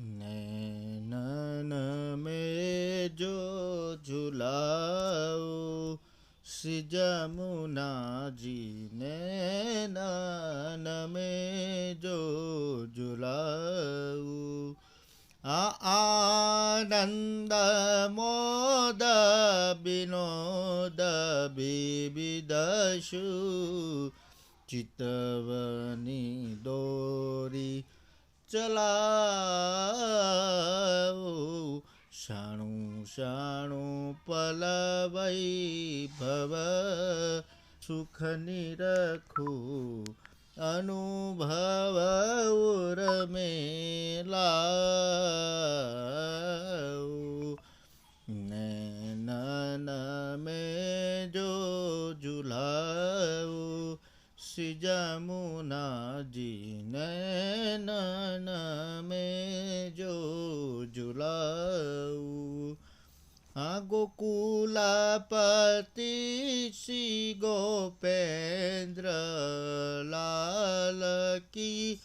नैनन में जो झुलाओ श्री जमुना जी नैनन में जो झुलाओ। आनन्द मोद विनोद विविदशु चितवनी दोरी चलाओ। शाणु शाणु पलवई भव सुख निरखु अनुभव उर्मेला नैन में जो जुलाऊ श्री जमुना जी नैनन में जो जुलाऊ। हाँ गोकुलापति श्री गोपेंद्र लाल की।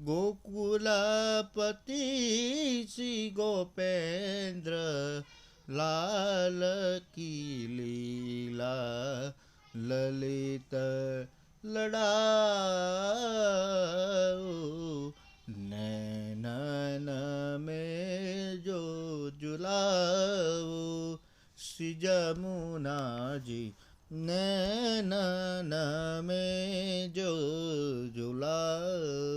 गोकुलापति श्री गोपेंद्र लाल की लीला, ललित लड़ाओ नैन में जो जुलाओ श्री जमुना जी नैन में जो जुलाओ